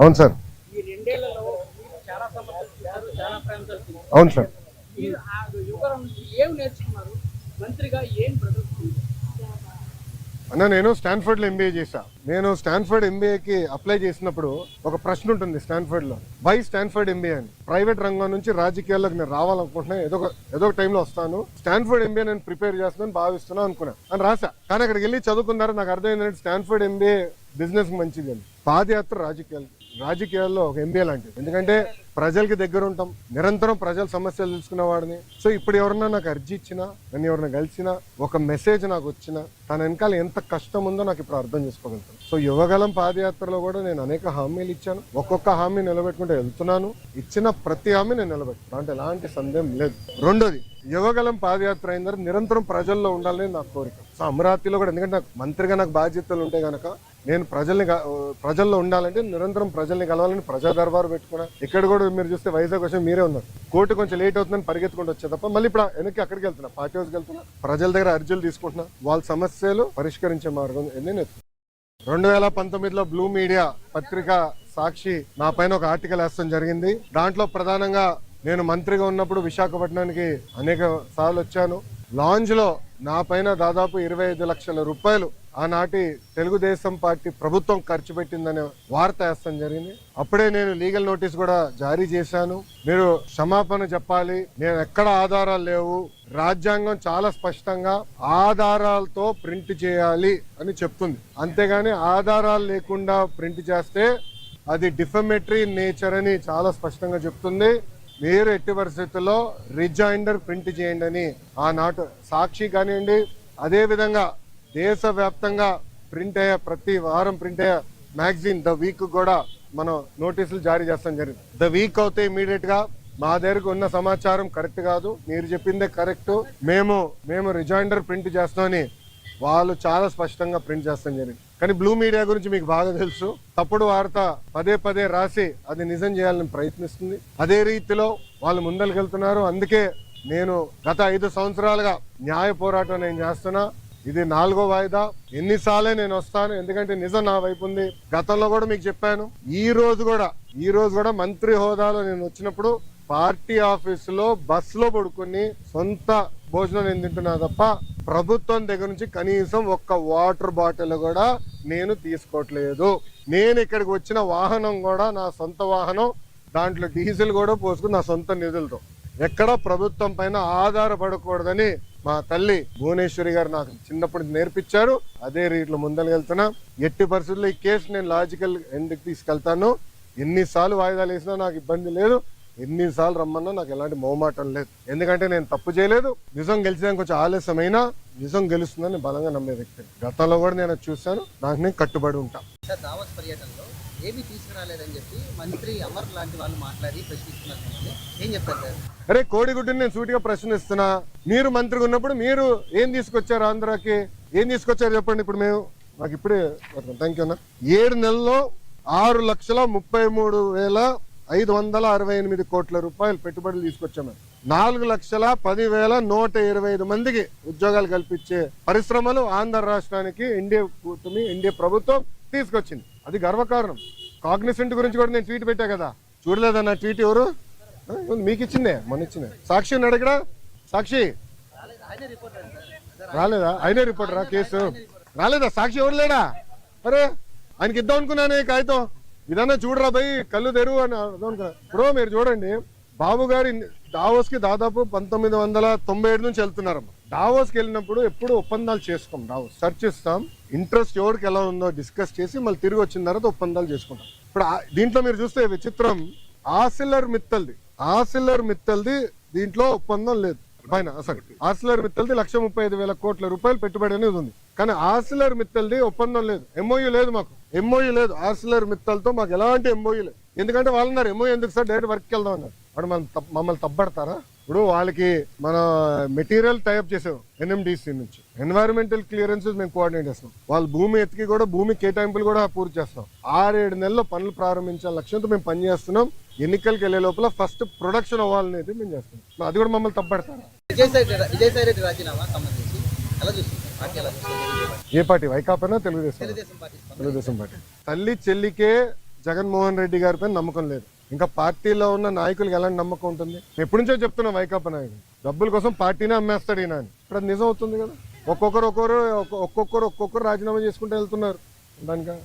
అవును సార్. అవును సార్. అన్న నేను స్టాన్ఫర్డ్లో ఎంబీఏ చేశా. నేను స్టాన్ఫర్డ్ ఎంబీఏకి అప్లై చేసినప్పుడు ఒక ప్రశ్న ఉంటుంది స్టాన్ఫర్డ్లో బై స్టాన్ఫర్డ్ ఎంబీఏ అని? ప్రైవేట్ రంగం నుంచి రాజకీయాల్లోకి నేను రావాలనుకుంటున్నా. ఏదో ఒక ఏదో ఒక టైంలో వస్తాను. స్టాన్ఫర్డ్ ఎంబీఏ నేను ప్రిపేర్ చేస్తున్నాను భావిస్తున్నా అనుకున్నా. అని రాసా కానీ అక్కడికి వెళ్ళి చదువుకున్నారు నాకు అర్థమైందంటే స్టాన్ఫర్డ్ ఎంబీఏ బిజినెస్ మంచిది అని. పాదయాత్ర రాజకీయాలు రాజకీయాల్లో ఒక ఎంబీఏ లాంటిది ఎందుకంటే ప్రజలకి దగ్గర ఉంటాం. నిరంతరం ప్రజల సమస్యలు తెలుసుకున్న వాడిని. సో ఇప్పుడు ఎవరన్నా నాకు అర్జీ ఇచ్చినా నన్ను ఎవరైనా కలిసినా ఒక మెసేజ్ నాకు వచ్చినా తన వెనకాల ఎంత కష్టం ఉందో నాకు ఇప్పుడు అర్థం చేసుకోగలుగుతాను. సో యువగలం పాదయాత్రలో కూడా నేను అనేక హామీలు ఇచ్చాను. ఒక్కొక్క హామీ నిలబెట్టుకుంటూ వెళ్తున్నాను. ఇచ్చిన ప్రతి హామీ నేను నిలబెట్టాను అంటే ఎలాంటి సందేహం లేదు. రెండోది యువగలం పాదయాత్ర అయిన తర్వాత నిరంతరం ప్రజల్లో ఉండాలని నా కోరిక. సో అమరావతిలో కూడా ఎందుకంటే నాకు మంత్రిగా నాకు బాధ్యతలు ఉంటాయి కనుక నేను ప్రజల్ని ప్రజల్లో ఉండాలంటే నిరంతరం ప్రజల్ని కలవాలని ప్రజా దర్బారు పెట్టుకున్నా. ఇక్కడ కూడా మీరు చూస్తే వైజాగ్ వచ్చి మీరే ఉన్నారు. కోర్టు కొంచెం లేట్ అవుతుందని పరిగెత్తుకుంటూ వచ్చే తప్ప మళ్ళీ ఇప్పుడు వెనక్కి అక్కడికి వెళ్తున్నా పార్టీ హౌస్కి వెళ్తున్నా ప్రజల దగ్గర అర్జీలు తీసుకుంటున్నా వాళ్ళ సమస్యలు పరిష్కరించే మార్గం నేను రెండు వేల పంతొమ్మిదిలో బ్లూ మీడియా పత్రిక సాక్షి నా పైన ఒక ఆర్టికల్ వేస్తాం జరిగింది. దాంట్లో ప్రధానంగా నేను మంత్రిగా ఉన్నప్పుడు విశాఖపట్నానికి అనేక సార్లు వచ్చాను. లాంజ్లో నా పైన దాదాపు ఇరవై ఐదు లక్షల రూపాయలు ఆనాటి తెలుగుదేశం పార్టీ ప్రభుత్వం ఖర్చు పెట్టిందనే వార్త వేస్తాం జరిగింది. అప్పుడే నేను లీగల్ నోటీస్ కూడా జారీ చేశాను. మీరు క్షమాపణ చెప్పాలి. నేను ఎక్కడ ఆధారాలు లేవు. రాజ్యాంగం చాలా స్పష్టంగా ఆధారాలతో ప్రింట్ చేయాలి అని చెప్తుంది. అంతేగాని ఆధారాలు లేకుండా ప్రింట్ చేస్తే అది డిఫమేటరీ నేచర్ అని చాలా స్పష్టంగా చెప్తుంది. మీరు ఎట్టి పరిస్థితుల్లో రిజైండర్ ప్రింట్ చేయండి అని ఆనాటు సాక్షి కానివ్వండి. అదే విధంగా దేశవ్యాప్తంగా ప్రింట్ అయ్యే ప్రతి వారం ప్రింట్ అయ్యే మ్యాగజైన్ ద వీక్ కూడా మనం నోటీసులు జారీ చేస్తాం జరిగింది. ద వీక్ అవుతే ఇమీడియట్గా మా దగ్గరకు ఉన్న సమాచారం కరెక్ట్ కాదు. మీరు చెప్పిందే కరెక్ట్. మేము మేము రిజైండర్ ప్రింట్ చేస్తామని వాళ్ళు చాలా స్పష్టంగా ప్రింట్ చేస్తాం జరిగింది. కానీ బ్లూ మీడియా గురించి మీకు బాగా తెలుసు. తప్పుడు వార్త పదే పదే రాసి అది నిజం చేయాలని ప్రయత్నిస్తుంది. అదే రీతిలో వాళ్ళు ముందరికెళ్తున్నారు అందుకే నేను గత ఐదు సంవత్సరాలుగా న్యాయ పోరాటం నేను చేస్తున్నా. ఇది నాలుగో వాయిదా. ఎన్నిసార్లే నేను వస్తాను ఎందుకంటే నిజం నా వైపు ఉంది. గతంలో కూడా మీకు చెప్పాను. ఈ రోజు కూడా ఈ రోజు కూడా మంత్రి హోదాలో నేను వచ్చినప్పుడు పార్టీ ఆఫీసులో బస్సులో పడుకుని సొంత భోజనం నేను తింటున్నా తప్ప ప్రభుత్వం దగ్గర నుంచి కనీసం ఒక్క వాటర్ బాటిల్ కూడా నేను తీసుకోవట్లేదు. నేను ఇక్కడికి వచ్చిన వాహనం కూడా నా సొంత వాహనం దాంట్లో డీజిల్ కూడా పోసుకుని నా సొంత నిధులతో. ఎక్కడ ప్రభుత్వం పైన ఆధారపడకూడదని మా తల్లి భువనేశ్వరి గారు నాకు చిన్నప్పుడు నేర్పించారు. అదే రీతిలో ముందరకెళ్తున్నా ఎట్టి పరిస్థితుల్లో ఈ కేసు నేను లాజికల్ ఎందుకు తీసుకెళ్తాను. ఎన్నిసార్లు వాయిదాలు వేసినా నాకు ఇబ్బంది లేదు. ఎన్నిసార్లు రమ్మన్నా నాకు ఎలాంటి మొహమాటం లేదు. ఎందుకంటే నేను తప్పు చేయలేదు. నిజం గెలిచడానికి కొంచెం ఆలస్యమైనా నిజం గెలుస్తుందని బలంగా నమ్మే వ్యక్తి గతంలో కూడా నేను చూశాను. నాకు నేను కట్టుబడి ఉంటాను ఏమీ తీసుకురాలేదని చెప్పి మంత్రి అమర్ లాంటి వాళ్ళు మాట్లాడి ప్రశ్నిస్తున్నారు ఏం చెప్తారు సార్? అరే కోడిగుడ్డుని నేను సూటిగా ప్రశ్నిస్తున్నా. మీరు మంత్రిగా ఉన్నప్పుడు మీరు ఏం తీసుకొచ్చారు ఆంధ్రాకి? ఏం తీసుకొచ్చారు చెప్పండి ఇప్పుడు మేము? నాకు ఇప్పుడే థ్యాంక్ యూ అన్న. ఏడు నెలల్లో ఆరు లక్షల ముప్పై మూడు వేల ఐదు వందల అరవై ఎనిమిది కోట్ల రూపాయలు పెట్టుబడులు తీసుకొచ్చాము నాలుగు లక్షల పదివేల నూట ఇరవై ఐదు మందికి ఉద్యోగాలు కల్పించే పరిశ్రమలు ఆంధ్ర రాష్ట్రానికి ఎన్డీఏ కూటమి ఎన్డీఏ ప్రభుత్వం తీసుకొచ్చింది. అది గర్వకారణం. కాగ్నిసెంట్ గురించి కూడా నేను ట్వీట్ పెట్టా కదా. చూడలేదన్న ట్వీట్ ఎవరు? మీకు ఇచ్చిందే? మొన్న ఇచ్చిందే. సాక్షి ఉన్నాడు ఇక్కడ? సాక్షి? రాలేదా? ఆయనే రిపోర్టరా కేసు? రాలేదా? సాక్షి ఎవరు లేడా? అరే ఆయనకి ఇద్దాం అనుకున్నాను కాగితం. ఇదన్నా చూడరా భయ్ కళ్ళు తెరువు అని అనుకున్నా. ఇప్పుడు మీరు చూడండి బాబు గారి డావోస్కి దాదాపు పంతొమ్మిది వందల తొంభై ఏడు నుంచి వెళ్తున్నారు డావోస్కి వెళ్ళినప్పుడు ఎప్పుడు ఒప్పందాలు చేసుకోం డావోస్ చేస్తాం. ఇంట్రెస్ట్ ఎవరికి ఎలా ఉందో డిస్కస్ చేసి మళ్ళీ తిరిగి వచ్చిన తర్వాత ఒప్పందాలు చేసుకుంటాం. ఇప్పుడు దీంట్లో మీరు చూస్తే విచిత్రం. ఆసిల్లర్ మిత్తల్ది. ఆసిల్లర్ మిత్తల్ది దీంట్లో ఒప్పందం లేదు. పైన అసలు ఆసిలర్ మిత్తల్ది లక్ష ముప్పై ఐదు వేల కోట్ల రూపాయలు పెట్టుబడి అనేది ఉంది. కానీ ఆసిలర్ మిత్తల్ది ఒప్పందం లేదు. ఎంఓయూ లేదు మాకు. ఎంఓయూ లేదు. ఆసిలర్ మిత్తల్తో మాకు ఎలాంటి ఎంఓయూ లేదు. ఎందుకంటే వాళ్ళు ఉన్నారు ఎంఓయూ ఎందుకు సార్? డైరెక్ట్ వర్క్కి వెళ్దాం అన్నారు. వాడు మనం తప్ప- మమ్మల్ని తప్పడతారా ఇప్పుడు వాళ్ళకి మన మెటీరియల్ టైప్ చేసాం ఎన్ఎండిసి నుంచి. ఎన్వైరన్మెంటల్ క్లియరెన్సెస్ మేము కోఆర్డినేట్ చేస్తాం. వాళ్ళ భూమి ఎత్తికి కూడా భూమి కేటాయింపులు కూడా పూర్తి చేస్తాం. ఆరేడు నెలల్లో పనులు ప్రారంభించాల లక్ష్యంతో మేము పని చేస్తున్నాం. ఎన్నికలకు వెళ్ళే లోపల ఫస్ట్ ప్రొడక్షన్ అవ్వాలనేది మేము చేస్తున్నాం. అది కూడా మమ్మల్ని తప్పడతారా ఏ పార్టీ? వైకాపానా తెలుగుదేశం తెలుగుదేశం పార్టీ. స్పందన. తెలుగుదేశం పార్టీ. తల్లి చెల్లికే జగన్మోహన్ రెడ్డి గారి పైన నమ్మకం లేదు. ఇంకా పార్టీలో ఉన్న నాయకులకు ఎలాంటి నమ్మకం ఉంటుంది? ఎప్పటి నుంచో చెప్తున్నా వైకాపా నాయకులు డబ్బుల కోసం పార్టీనే అమ్మేస్తాడు ఈయన అని. ఇప్పుడు అది నిజం అవుతుంది కదా? ఒక్కొక్కరు ఒక్కొక్కరు ఒక్కొక్కరు ఒక్కొక్కరు రాజీనామా చేసుకుంటూ వెళ్తున్నారు. దానిక